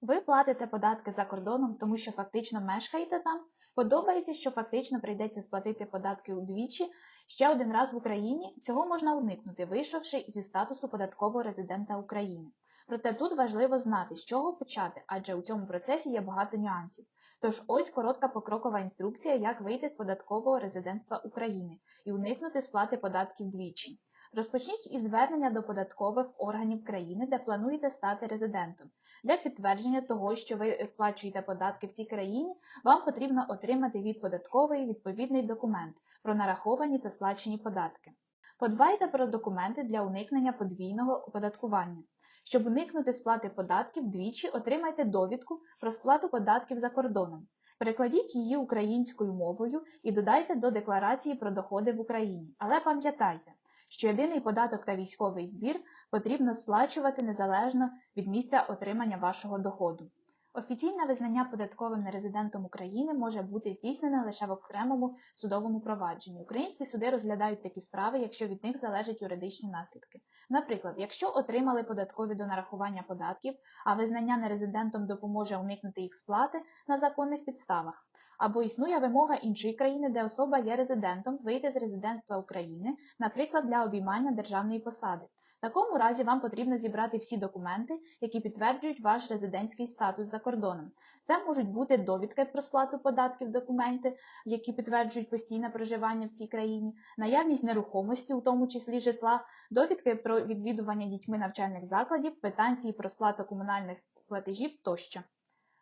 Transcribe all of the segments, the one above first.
Ви платите податки за кордоном, тому що фактично мешкаєте там. Подобається, що фактично прийдеться сплатити податки удвічі ще один раз в Україні. Цього можна уникнути, вийшовши зі статусу податкового резидента України. Проте тут важливо знати, з чого почати, адже у цьому процесі є багато нюансів. Тож ось коротка покрокова інструкція, як вийти з податкового резидентства України і уникнути сплати податків двічі. Розпочніть із звернення до податкових органів країни, де плануєте стати резидентом. Для підтвердження того, що ви сплачуєте податки в цій країні, вам потрібно отримати від податкової відповідний документ про нараховані та сплачені податки. Подбайте про документи для уникнення подвійного оподаткування. Щоб уникнути сплати податків двічі, отримайте довідку про сплату податків за кордоном. Перекладіть її українською мовою і додайте до декларації про доходи в Україні. Але пам'ятайте, що єдиний податок та військовий збір потрібно сплачувати незалежно від місця отримання вашого доходу. Офіційне визнання податковим нерезидентом України може бути здійснене лише в окремому судовому провадженні. Українські суди розглядають такі справи, якщо від них залежать юридичні наслідки. Наприклад, якщо отримали податкові до нарахування податків, а визнання нерезидентом допоможе уникнути їх сплати на законних підставах. Або існує вимога іншої країни, де особа є резидентом, вийти з резидентства України, наприклад, для обіймання державної посади. В такому разі вам потрібно зібрати всі документи, які підтверджують ваш резидентський статус за кордоном. Це можуть бути довідки про сплату податків, документи, які підтверджують постійне проживання в цій країні, наявність нерухомості, у тому числі житла, довідки про відвідування дітьми навчальних закладів, квитанції про сплату комунальних платежів тощо.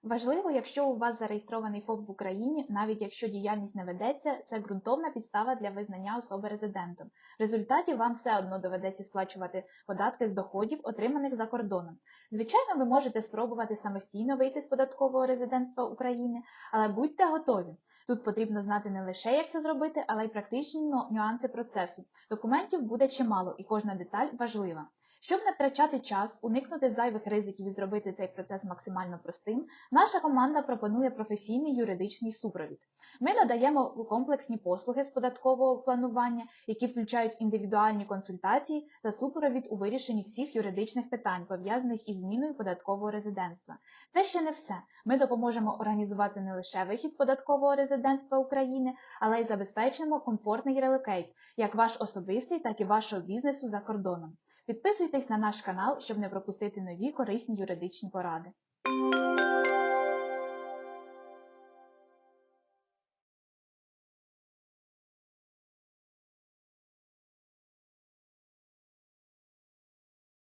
Важливо, якщо у вас зареєстрований ФОП в Україні, навіть якщо діяльність не ведеться, це ґрунтовна підстава для визнання особи резидентом. В результаті вам все одно доведеться сплачувати податки з доходів, отриманих за кордоном. Звичайно, ви можете спробувати самостійно вийти з податкового резидентства України, але будьте готові. Тут потрібно знати не лише, як це зробити, але й практичні нюанси процесу. Документів буде чимало, і кожна деталь важлива. Щоб не втрачати час, уникнути зайвих ризиків і зробити цей процес максимально простим, наша команда пропонує професійний юридичний супровід. Ми надаємо комплексні послуги з податкового планування, які включають індивідуальні консультації та супровід у вирішенні всіх юридичних питань, пов'язаних із зміною податкового резидентства. Це ще не все. Ми допоможемо організувати не лише вихід з податкового резидентства України, але й забезпечимо комфортний релокейт, як ваш особистий, так і вашого бізнесу за кордоном. Підписуйтесь на наш канал, щоб не пропустити нові корисні юридичні поради.